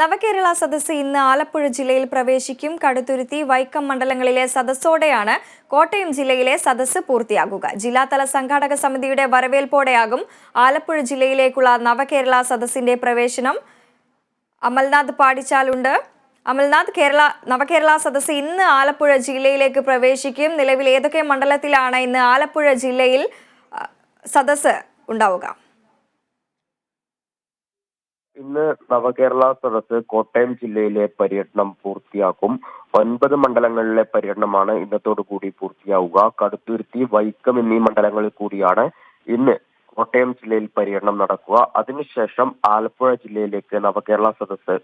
നവകേരള സദസ്സ് ഇന്ന് ആലപ്പുഴ ജില്ലയിൽ പ്രവേശിക്കും. കടുത്തുരുത്തി വൈക്കം മണ്ഡലങ്ങളിലെ സദസ്സോടെയാണ് കോട്ടയം ജില്ലയിലെ സദസ്സ് പൂർത്തിയാകുക. ജില്ലാതല സംഘാടക സമിതിയുടെ വരവേൽപ്പോടെയാകും ആലപ്പുഴ ജില്ലയിലേക്കുള്ള നവകേരള സദസ്സിന്റെ പ്രവേശനം. അമൽനാഥ് പാടിച്ചാലുണ്ട് അമൽനാഥ് കേരള നവകേരള സദസ്സ് ഇന്ന് ആലപ്പുഴ ജില്ലയിലേക്ക് പ്രവേശിക്കും. നിലവിൽ ഏതൊക്കെ മണ്ഡലത്തിലാണ് ഇന്ന് ആലപ്പുഴ ജില്ലയിൽ സദസ് ഉണ്ടാവുക? ഇന്ന് നവകേരള സദസ് കോട്ടയം ജില്ലയിലെ പര്യടനം പൂർത്തിയാക്കും. ഒൻപത് മണ്ഡലങ്ങളിലെ പര്യടനമാണ് ഇന്നത്തോടുകൂടി പൂർത്തിയാവുക. കടുത്തുരുത്തി വൈക്കം എന്നീ മണ്ഡലങ്ങളിൽ കൂടിയാണ് ഇന്ന് കോട്ടയം ജില്ലയിൽ പര്യടനം നടക്കുക. അതിനുശേഷം ആലപ്പുഴ ജില്ലയിലേക്ക് നവകേരള സദസ്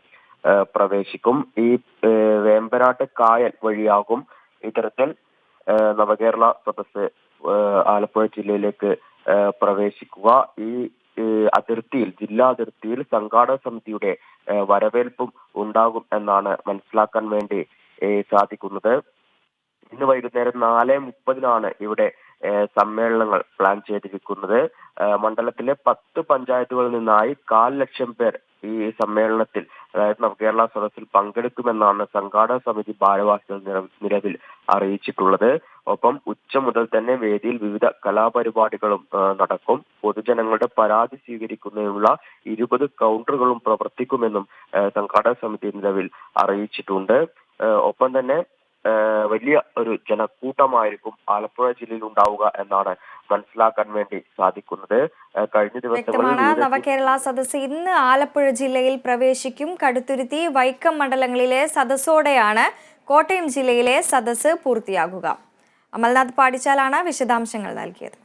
പ്രവേശിക്കും. ഈ വേമ്പനാട്ട് കായൽ വഴിയാകും ഇത്തരത്തിൽ നവകേരള സദസ് ആലപ്പുഴ ജില്ലയിലേക്ക് പ്രവേശിക്കുക. ഈ അതിർത്തിയിൽ ജില്ലാ അതിർത്തിയിൽ സംഘാടക സമിതിയുടെ വരവേൽപ്പും ഉണ്ടാകും എന്നാണ് മനസ്സിലാക്കാൻ വേണ്ടി സാധിക്കുന്നത്. ഇന്ന് വൈകുന്നേരം നാല് മുപ്പതിനാണ് ഇവിടെ സമ്മേളനങ്ങൾ പ്ലാൻ ചെയ്തിരിക്കുന്നത്. മണ്ഡലത്തിലെ പത്ത് പഞ്ചായത്തുകളിൽ നിന്നായി കാൽ ലക്ഷം പേർ ഈ സമ്മേളനത്തിൽ അതായത് നവകേരള സദസ്സിൽ പങ്കെടുക്കുമെന്നാണ് സംഘാടക സമിതി ഭാരവാഹികൾ നില- നിലവിൽ അറിയിച്ചിട്ടുള്ളത്. ഒപ്പം ഉച്ച മുതൽ തന്നെ വേദിയിൽ വിവിധ കലാപരിപാടികളും നടക്കും. പൊതുജനങ്ങളുടെ പരാതി സ്വീകരിക്കുന്നതിനുള്ള ഇരുപത് കൗണ്ടറുകളും പ്രവർത്തിക്കുമെന്നും സംഘാടക സമിതി നിലവിൽ അറിയിച്ചിട്ടുണ്ട്. ഒപ്പം തന്നെ വലിയ ഒരു ജനക്കൂട്ടമായിരിക്കും ആലപ്പുഴ ജില്ലയിൽ ഉണ്ടാവുക എന്നാണ് മനസ്സിലാക്കാൻ വേണ്ടി സാധിക്കുന്നത്. കഴിഞ്ഞ ദിവസം വ്യക്തമാണ്. നവകേരള സദസ് ഇന്ന് ആലപ്പുഴ ജില്ലയിൽ പ്രവേശിക്കും. കടുത്തുരുത്തി വൈക്കം മണ്ഡലങ്ങളിലെ സദസ്സോടെയാണ് കോട്ടയം ജില്ലയിലെ സദസ്സ് പൂർത്തിയാകുക. അമൽനാഥ് പാടിച്ചാലാണ് വിശദാംശങ്ങൾ നൽകിയത്.